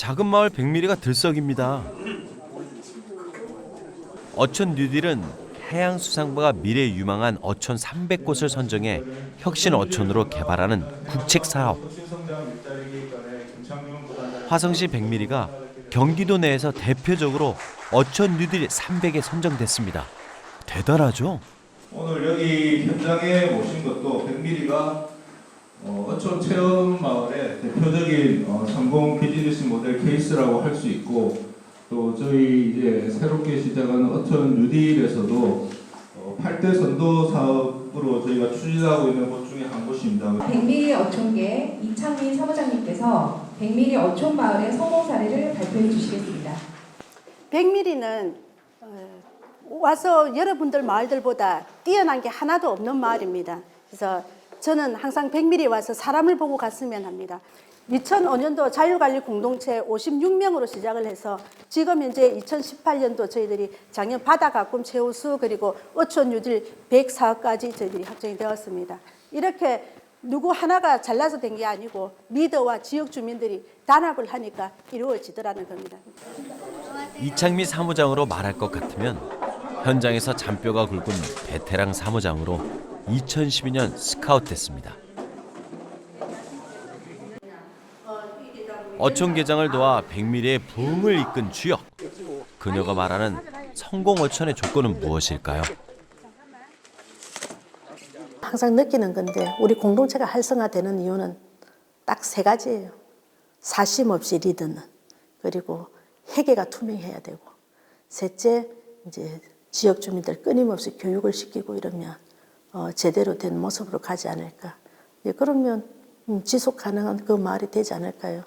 작은 마을 백미리가 들썩입니다. 어촌 뉴딜은 해양수산부가 미래 유망한 어촌 300곳을 선정해 혁신 어촌으로 개발하는 국책 사업. 화성시 백미리가 경기도 내에서 대표적으로 어촌 뉴딜 300에 선정됐습니다. 대단하죠? 오늘 여기 현장에 모신 것도 백미리가 어, 어촌 체험 마을의 대표적인 어, 성공 비즈니스 모델 케이스라고 할 수 있고 또 저희 이제 새롭게 시작하는 어촌 뉴딜에서도 어, 8대 선도 사업으로 저희가 추진하고 있는 곳 중에 한 곳입니다. 백미리 어촌계 이창민 사무장님께서 백미리 어촌 마을의 성공 사례를 발표해 주시겠습니다. 백미리는 어, 와서 여러분들 마을들보다 뛰어난 게 하나도 없는 마을입니다. 그래서 저는 항상 백미리 와서 사람을 보고 갔으면 합니다. 2005년도 자율관리 공동체 56명으로 시작을 해서 지금 현재 2018년도 저희들이 작년 바다 가꿈 최우수 그리고 어촌 유질 104까지 저희들이 확정이 되었습니다. 이렇게 누구 하나가 잘나서 된 게 아니고 리더와 지역 주민들이 단합을 하니까 이루어지더라는 겁니다. 이창미 사무장으로 말할 것 같으면 현장에서 잔뼈가 굵은 베테랑 사무장으로 2012년 스카웃됐습니다. 어촌 개장을 도와 백미리의 부흥을 이끈 주역. 그녀가 말하는 성공 어촌의 조건은 무엇일까요? 항상 느끼는 건데 우리 공동체가 활성화되는 이유는 딱 세 가지예요. 사심 없이 리드는 그리고 회계가 투명해야 되고 셋째 이제 지역 주민들 끊임없이 교육을 시키고 이러면 어, 제대로 된 모습으로 가지 않을까. 예, 그러면 음, 지속 가능한 그 마을이 되지 않을까요?